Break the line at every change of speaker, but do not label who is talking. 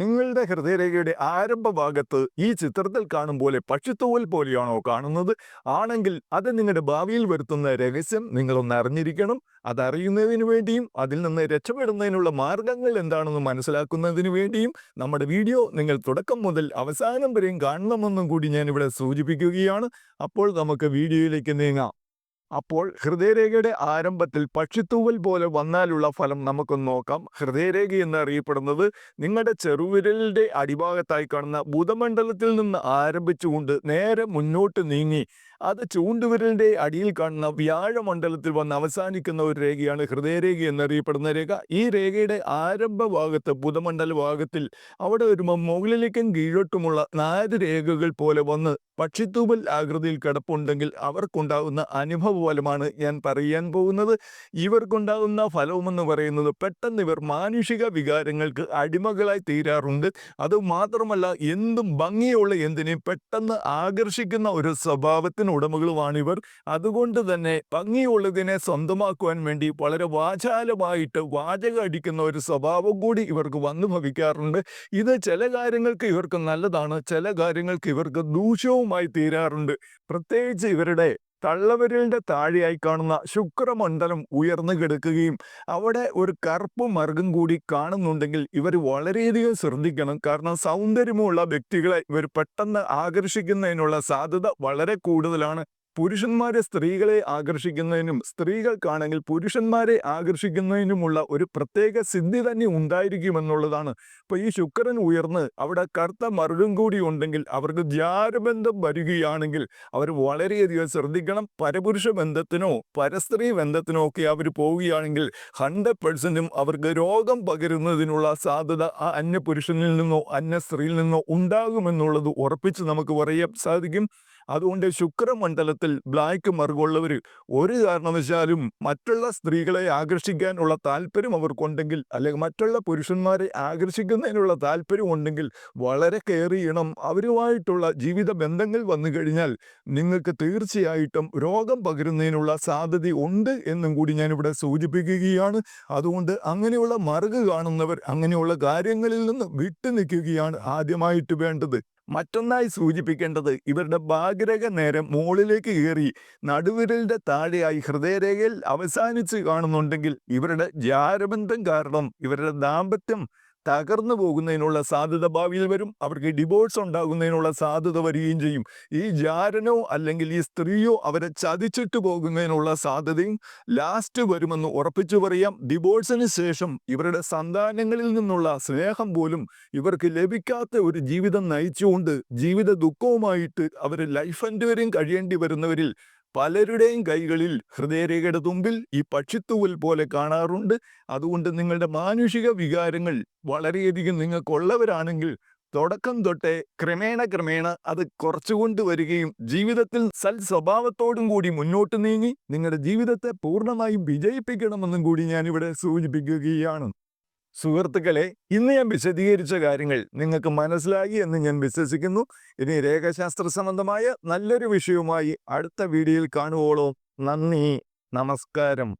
നിങ്ങളുടെ ഹൃദയരേഖയുടെ ആരംഭ ഭാഗത്ത് ഈ ചിത്രത്തിൽ കാണും പോലെ പക്ഷിത്തൂവൽ പോലെയാണോ കാണുന്നത്? ആണെങ്കിൽ അത് നിങ്ങളുടെ ഭാവിയിൽ വരുത്തുന്ന രഹസ്യം നിങ്ങളൊന്ന് അറിഞ്ഞിരിക്കണം. അതറിയുന്നതിന് വേണ്ടിയും അതിൽ നിന്ന് രക്ഷപ്പെടുന്നതിനുള്ള മാർഗങ്ങൾ എന്താണെന്ന് മനസ്സിലാക്കുന്നതിന് വേണ്ടിയും നമ്മുടെ വീഡിയോ നിങ്ങൾ തുടക്കം മുതൽ അവസാനം വരെയും കാണണമെന്നും കൂടി ഞാനിവിടെ സൂചിപ്പിക്കുകയാണ്. അപ്പോൾ നമുക്ക് വീഡിയോയിലേക്ക് നീങ്ങാം. അപ്പോൾ ഹൃദയരേഖയുടെ ആരംഭത്തിൽ പക്ഷിത്തൂവൽ പോലെ വന്നാലുള്ള ഫലം നമുക്കൊന്ന് നോക്കാം. ഹൃദയരേഖ എന്നറിയപ്പെടുന്നത് നിങ്ങളുടെ ചെറുവിരലിന്റെ അടിഭാഗത്തായി കാണുന്ന ഭൂതമണ്ഡലത്തിൽ നിന്ന് ആരംഭിച്ചുകൊണ്ട് നേരെ മുന്നോട്ട് നീങ്ങി അത് ചൂണ്ടുവിരലിന്റെ അടിയിൽ കാണുന്ന വ്യാഴമണ്ഡലത്തിൽ വന്ന് അവസാനിക്കുന്ന ഒരു രേഖയാണ് ഹൃദയരേഖ എന്നറിയപ്പെടുന്ന രേഖ. ഈ രേഖയുടെ ആരംഭ ഭാഗത്ത് ബുധമണ്ഡല ഭാഗത്തിൽ അവിടെ വരുമ്പോൾ മുകളിലേക്കും കീഴോട്ടുമുള്ള നാല് രേഖകൾ പോലെ വന്ന് പക്ഷിത്തൂവൽ ആകൃതിയിൽ കിടപ്പുണ്ടെങ്കിൽ അവർക്കുണ്ടാകുന്ന അനുഭവ ഫലമാണ് ഞാൻ പറയാൻ പോകുന്നത്. ഇവർക്കുണ്ടാകുന്ന ഫലവുമെന്ന് പറയുന്നത് പെട്ടെന്ന് ഇവർ മാനുഷിക വികാരങ്ങൾക്ക് അടിമകളായി തീരാറുണ്ട്. അതുമാത്രമല്ല എന്തും ഭംഗിയുള്ള എന്തിനെയും പെട്ടെന്ന് ആകർഷിക്കുന്ന ഒരു സ്വഭാവത്തിന് ഉടമകളുമാണ് ഇവർ. അതുകൊണ്ട് തന്നെ ഭംഗിയുള്ളതിനെ സ്വന്തമാക്കുവാൻ വേണ്ടി വളരെ വാചാലമായിട്ട് വാചക അടിക്കുന്ന ഒരു സ്വഭാവം കൂടി ഇവർക്ക് വന്നു ഭവിക്കാറുണ്ട്. ഇത് ചില കാര്യങ്ങൾക്ക് ഇവർക്ക് നല്ലതാണ് ചില കാര്യങ്ങൾക്ക് ഇവർക്ക് ദൂഷ്യവുമായി തീരാറുണ്ട്. പ്രത്യേകിച്ച് ഇവരുടെ തള്ളവിരലിന്റെ താഴെയായി കാണുന്ന ശുക്രമണ്ഡലം ഉയർന്നു കിടക്കുകയും അവിടെ ഒരു കറുപ്പ് മർഗം കൂടി കാണുന്നുണ്ടെങ്കിൽ ഇവർ വളരെയധികം ശ്രദ്ധിക്കണം. കാരണം സൗന്ദര്യമുള്ള വ്യക്തികളെ ഇവർ പെട്ടെന്ന് ആകർഷിക്കുന്നതിനുള്ള സാധ്യത വളരെ കൂടുതലാണ്. പുരുഷന്മാരെ സ്ത്രീകളെ ആകർഷിക്കുന്നതിനും സ്ത്രീകൾക്കാണെങ്കിൽ പുരുഷന്മാരെ ആകർഷിക്കുന്നതിനുമുള്ള ഒരു പ്രത്യേക സിദ്ധി തന്നെ ഉണ്ടായിരിക്കുമെന്നുള്ളതാണ്. ഇപ്പൊ ഈ ശുക്രൻ ഉയർന്ന് അവിടെ കറുത്ത മറുകും കൂടി ഉണ്ടെങ്കിൽ അവർക്ക് ജാരബന്ധം വരികയാണെങ്കിൽ അവർ വളരെയധികം ശ്രദ്ധിക്കണം. പരപുരുഷ ബന്ധത്തിനോ പരസ്ത്രീ ബന്ധത്തിനോ ഒക്കെ അവർ പോവുകയാണെങ്കിൽ ഹൺഡ്രഡ് പെർസെന്റും അവർക്ക് രോഗം പകരുന്നതിനുള്ള സാധ്യത ആ അന്യ പുരുഷനിൽ നിന്നോ അന്യ സ്ത്രീയിൽ നിന്നോ ഉണ്ടാകുമെന്നുള്ളത് ഉറപ്പിച്ച് നമുക്ക് പറയാൻ സാധിക്കും. അതുകൊണ്ട് ശുക്രമണ്ഡലത്തിൽ ബ്ലാക്ക് മറുകുള്ളവർ ഒരു കാരണവശാലും മറ്റുള്ള സ്ത്രീകളെ ആകർഷിക്കാനുള്ള താല്പര്യം അവർക്കുണ്ടെങ്കിൽ അല്ലെങ്കിൽ മറ്റുള്ള പുരുഷന്മാരെ ആകർഷിക്കുന്നതിനുള്ള താല്പര്യം ഉണ്ടെങ്കിൽ വളരെ കെയർ ചെയ്യണം. അവരുമായിട്ടുള്ള ജീവിത ബന്ധങ്ങൾ വന്നു കഴിഞ്ഞാൽ നിങ്ങൾക്ക് തീർച്ചയായിട്ടും രോഗം പകരുന്നതിനുള്ള സാധ്യത ഉണ്ട് എന്നും കൂടി ഞാനിവിടെ സൂചിപ്പിക്കുകയാണ്. അതുകൊണ്ട് അങ്ങനെയുള്ള മറുക് കാണുന്നവർ അങ്ങനെയുള്ള കാര്യങ്ങളിൽ നിന്ന് വിട്ടു നിൽക്കുകയാണ് ആദ്യമായിട്ട് വേണ്ടത്. മറ്റൊന്നായി സൂചിപ്പിക്കേണ്ടത് ഇവരുടെ ഭാഗ്യരേഖ നേരെ മുകളിലേക്ക് കയറി നടുവിരലിന്റെ താഴെയായി ഹൃദയരേഖയിൽ അവസാനിച്ച് കാണുന്നുണ്ടെങ്കിൽ ഇവരുടെ ജാരബന്ധം കാരണം ഇവരുടെ ദാമ്പത്യം തകർന്നു പോകുന്നതിനുള്ള സാധ്യത ഭാവിയിൽ വരും. അവർക്ക് ഡിവോഴ്സ് ഉണ്ടാകുന്നതിനുള്ള സാധ്യത വരികയും ചെയ്യും. ഈ ജാരനോ അല്ലെങ്കിൽ ഈ സ്ത്രീയോ അവരെ ചതിച്ചിട്ട് പോകുന്നതിനുള്ള സാധ്യതയും ലാസ്റ്റ് വരുമെന്ന് ഉറപ്പിച്ചു പറയാം. ഡിവോഴ്സിന് ശേഷം ഇവരുടെ സന്താനങ്ങളിൽ നിന്നുള്ള സ്നേഹം പോലും ഇവർക്ക് ലഭിക്കാത്ത ഒരു ജീവിതം നയിച്ചുകൊണ്ട് ജീവിത ദുഃഖവുമായിട്ട് അവർ ലൈഫ് എൻഡ് വരെയും കഴിയേണ്ടി വരുന്നവരിൽ പലരുടെയും കൈകളിൽ ഹൃദയരേഖയുടെ തുമ്പിൽ ഈ പക്ഷിത്തൂവൽ പോലെ കാണാറുണ്ട്. അതുകൊണ്ട് നിങ്ങളുടെ മാനുഷിക വികാരങ്ങൾ വളരെയധികം നിങ്ങൾക്കുള്ളവരാണെങ്കിൽ തുടക്കം തൊട്ടേ ക്രമേണ ക്രമേണ അത് കുറച്ചുകൊണ്ട് വരികയും ജീവിതത്തിൽ സൽ സ്വഭാവത്തോടും കൂടി മുന്നോട്ട് നീങ്ങി നിങ്ങളുടെ ജീവിതത്തെ പൂർണമായും വിജയിപ്പിക്കണമെന്നും കൂടി ഞാനിവിടെ സൂചിപ്പിക്കുകയാണ്. സുഹൃത്തുക്കളെ ഇന്ന് ഞാൻ വിശദീകരിച്ച കാര്യങ്ങൾ നിങ്ങൾക്ക് മനസ്സിലായി എന്ന് ഞാൻ വിശ്വസിക്കുന്നു. ഇനി രേഖാശാസ്ത്ര സംബന്ധമായ നല്ലൊരു വിഷയവുമായി അടുത്ത വീഡിയോയിൽ കാണുവോളൂ. നന്ദി. നമസ്കാരം.